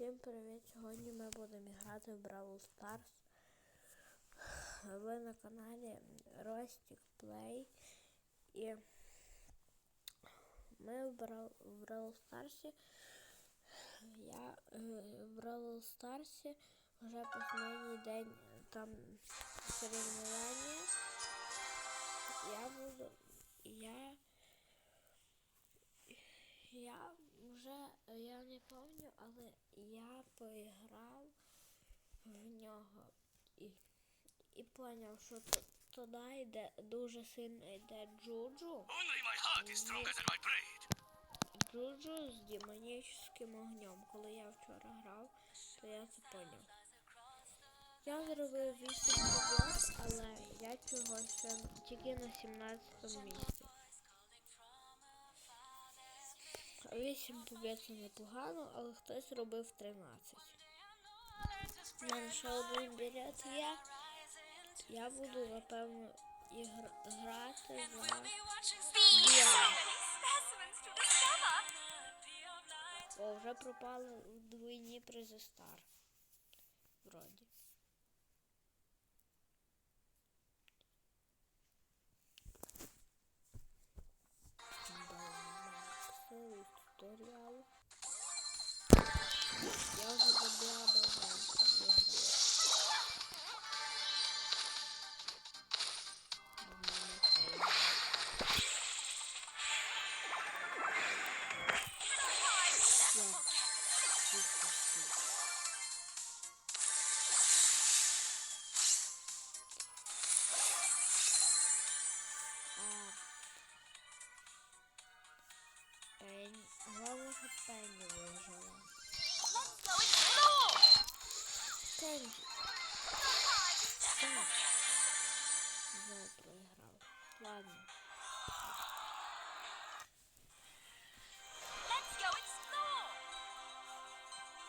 Всім привіт! Сьогодні ми будемо грати в Бравл Stars. Ви на каналі Ростік Плей. І ми в Брав- в Бравл Старсі. Я е, в Бравл Старсі вже останній день там соревнування. Я буду. Я. Я я не пам'ятаю, але я поіграв в нього і, і поняв, що туди йде дуже сильно йде Джуджу. Джуджу з демонічним огнем. Коли я вчора грав, то я це поняв. Я зробив 8 побед, але я чогось тільки на 17 місці. 8 побед це непогано, але хтось робив 13. У мене ще один білет є. Я буду, напевно, ігр... грати за Біа. О, вже пропали двойні призи стар. Вроді. Material.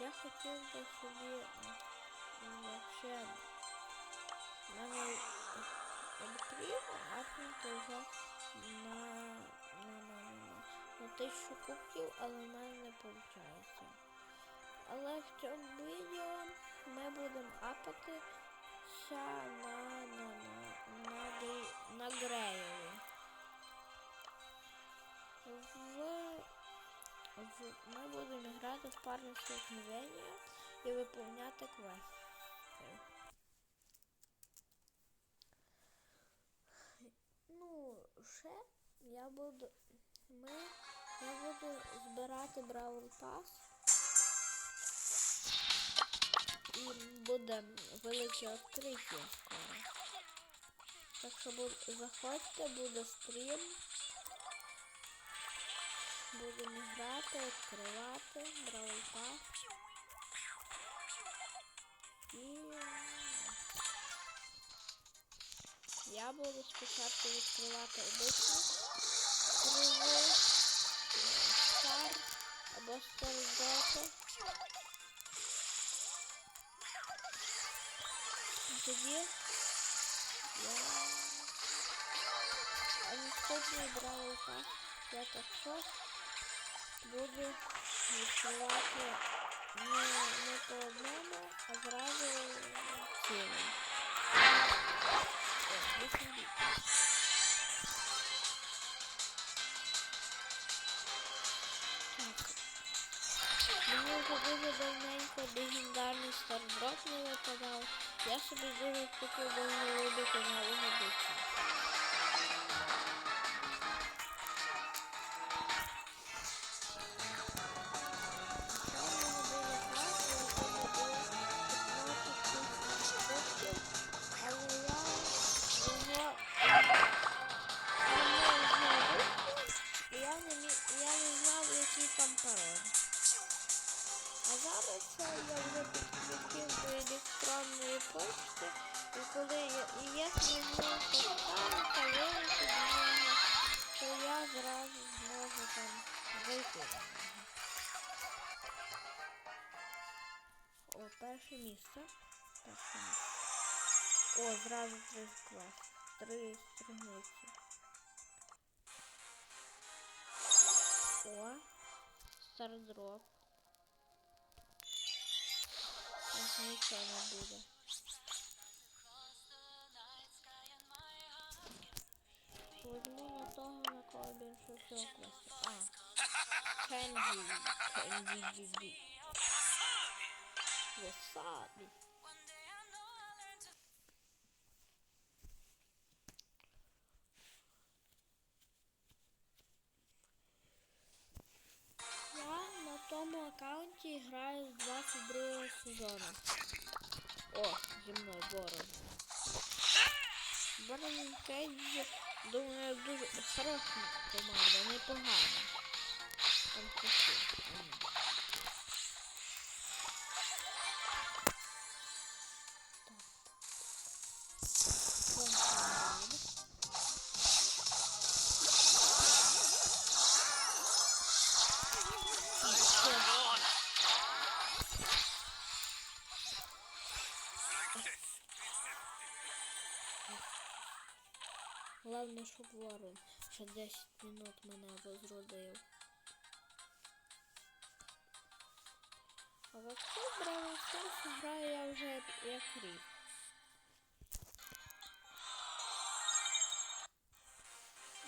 Я хотів би собі вообще в мене потрібно апнути вже на, на, на, на, на, на тисячу кубків, але в мене не виходить. Але в цьому відео ми будемо апати ще на, на, на, на, ди- на греєві. Ми будемо грати в парне столкновення і виповняти квести. Ну, ще я буду. Ми я буду збирати Бравл Пас. І буде велике відкриття скоро. Так що заходьте, буде стрім. Будемо грати, відкривати, Бравл Пас. І я буду спочатку відкривати обичні призи, стар або стародоти. Тоді я а Бравл Пас я так щось буду відкривати не, не по одному, а зразу. Так. Мені вже дуже давненько легендарний стардроп не випадав. Я собі дуже хотів давно вибити нового бича. Я пароль. А зараз я вже підключив до електронної почти, і коли я, і мені поставити вилити до нього, то я зразу зможу там вийти. О, перше місце. Перше місце. О, зразу три клас. Три страниці. О, стардроп. Нічого не буде. Возьму на того, на кого більше всього класти. А. Кенді. Кенді Джіді. Васабі. Аккаунті граю з 22 сезону. О, зі мною Борон. Борон думаю, дуже хороша команда, непогана. Там такі. Щоб ворон ще 10 минут мене возродив. А вообще Бравл Старс граю я вже як рік.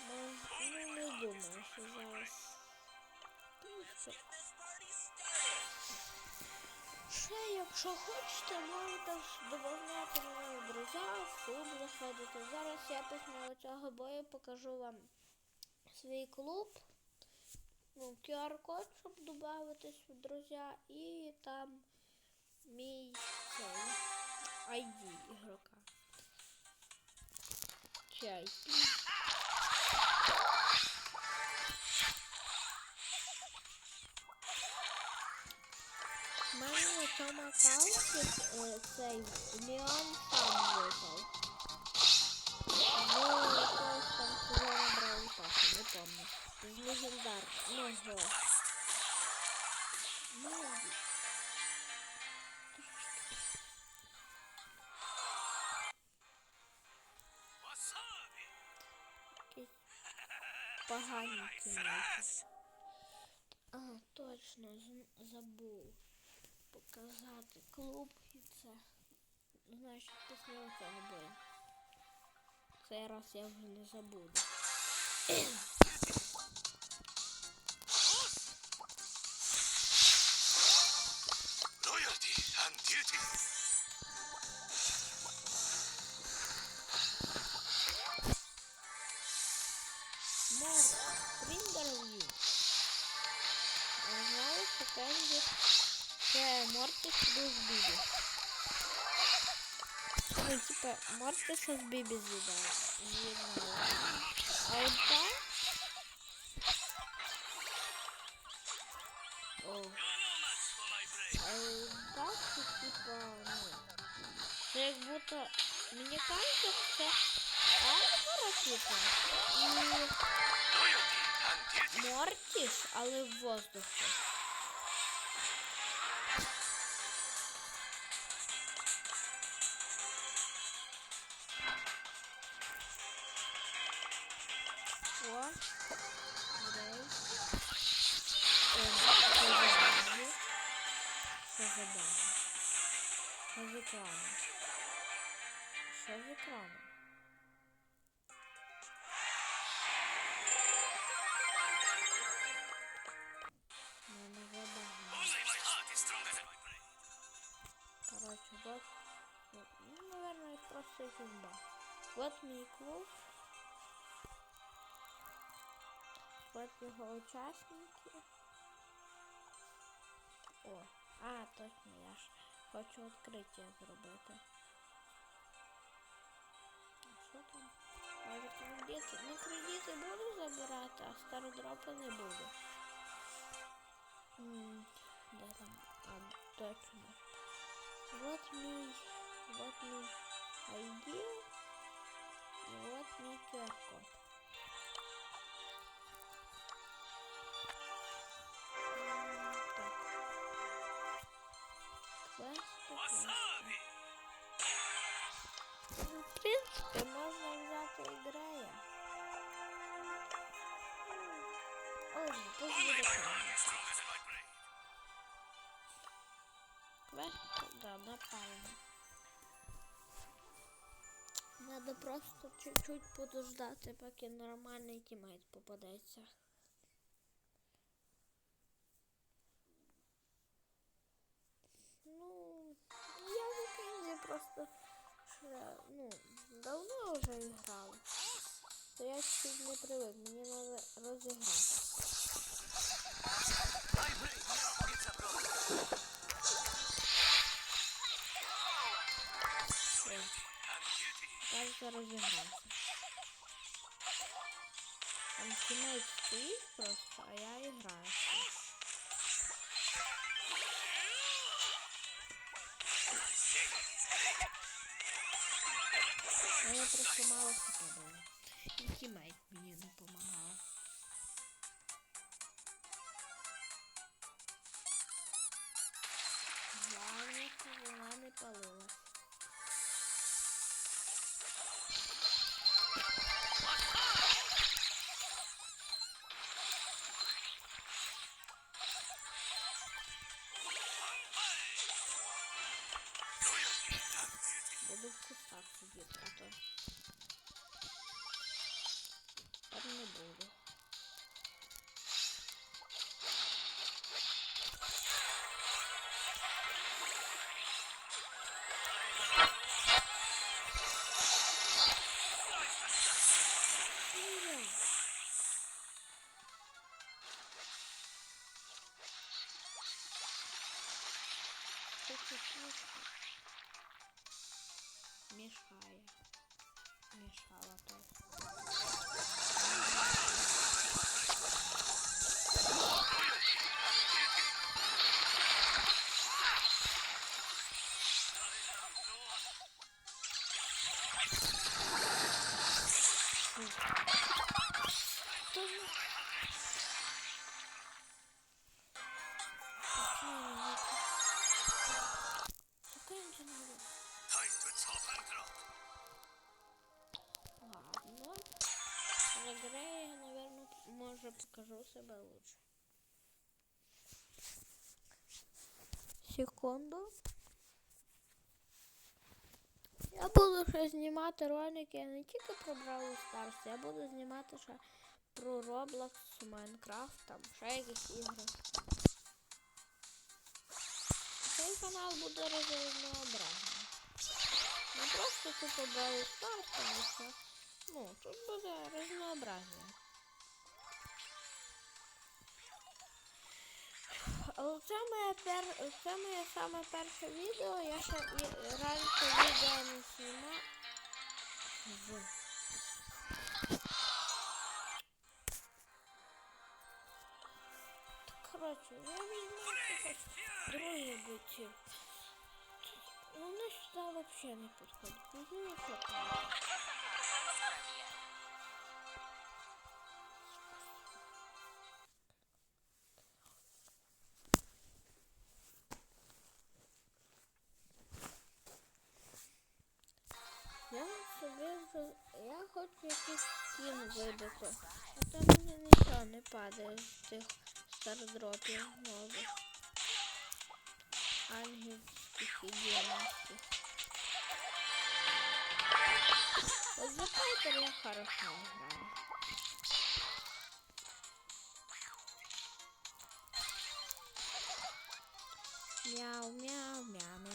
Ну, не думаю, що зараз. Ну, що. Ще, якщо хочете, можете ж додати мене в в клуб заходити. Зараз я після цього бою покажу вам свій клуб. Ну, QR-код, щоб додатись в друзі, і там мій цей ID ігрока. Чи У мене на цьому аккаунті е, цей Леон сам випав. Ну, якогось там сезону Бравл Паса, не помню. З легендар, ну, го. Ну, погані кімнаті. А, точно, забув показати клуб і це. Значить, після цього буде. Цей раз я вже не забуду. це Мортис плюс Бібі. Ну, типа, Мортиса з Бібі з'їдає. З'єднали. А от так... О, You're no match for my brain. а от так, це типа, ну... Це як будто... Мені кажеться, це Альфара, типа, і... Loyalty and duty. Мортіс, але в воздухі. просто судьба. Вот мій клуб. Вот його учасники. О, а, точно, я ж хочу відкриття зробити. А що там? Може кредити? Ну, кредити буду забирати, а стародропи не буду. М, Де там? А, точно. Вот мій, вот мій ID И вот мій Надо просто чуть-чуть подождати, поки нормальний тімейт попадеться. Ну, я в Кензі просто ну, давно вже грала. То я чуть не привик, мені треба розіграти. 딜티 кажется, розігрався. Там тімейт стоїть просто, а я і. А я просто мало хп було. І тімейт Це Мешала Мішає. Може покажу себе лучше. Секунду. Я буду ще знімати ролики не тільки про Brawl Stars, я буду знімати ще про Roblox, Minecraft, там ще якісь ігри. Цей канал буде різнообразний. Не просто тупо Brawl Stars, тому що ну, тут буде різнообразне. Це моє пер... це моє саме перше відео. Я ще раніше відео не знімав. Коротше, я візьму якось друге биті. Вони сюди взагалі не підходять. Візьму хочу якийсь. А то мені нічого не падає з тих стардропів нових. Ангельських і. От за Пайпер я хорошо граю. Мяу, мяу, мяу, мяу.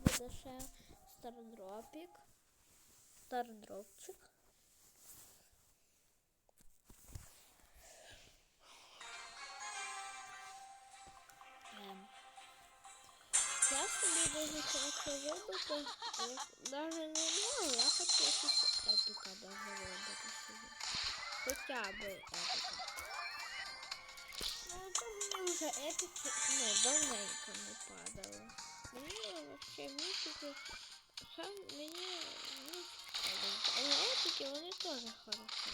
буде ще стардропік. Стардропчик. Эм. Я собі дуже часто вибити. даже не знаю, я хочу якусь епіка даже вибити собі. Хоча б епіка. Ну, там мені вже епіки, ну, давненько не падало Мені вообще місяці, сам мені не цікавить. Але епіки, вони теж хороші.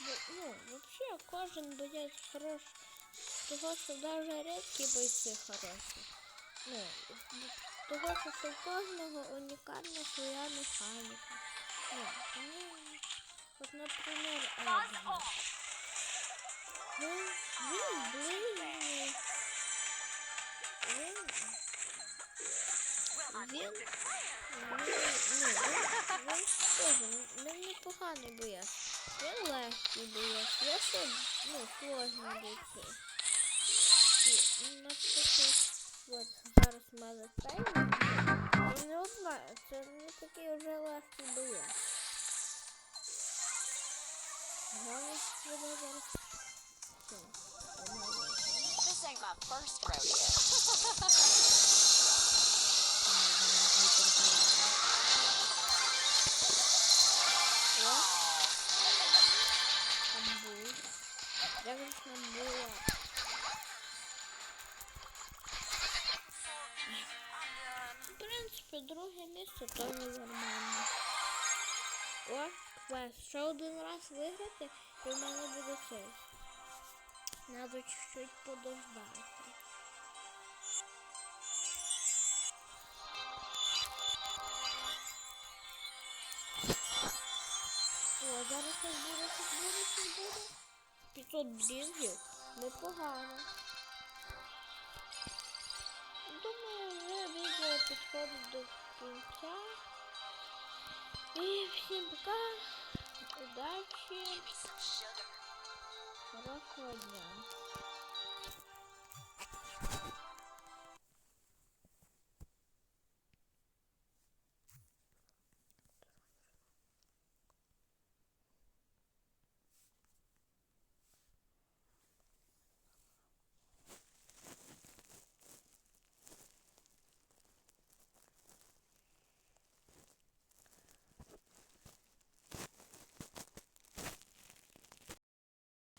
Бо, ну, вообще кожен боєць хорош. Того, що даже редкі бойці хороші. Ну, того, що у кожного унікальна своя механіка. Ну, тому, от, наприклад, Едгар. Він, він. Він, він, ну, ну, він, він він непоганий боєць. Він легкий боєць. Я ще, ну, сложний бойці. І, Наприклад, от зараз в мене таймер. І не одна, це не такий вже легкий боєць. Головне, буде зараз. Ain't my first rodeo. Там. Як же ж нам? В принципі, друге місце теж нормально. О, квест. Ще один раз виграти, і в мене буде цей. Надо чуть-чуть подождати. О, зараз щось буде, щось буде, щось буде. 500 блінгів. Непогано. Думаю, вже відео підходить до кінця. І всім пока. Удачі. Bırak oynayalım.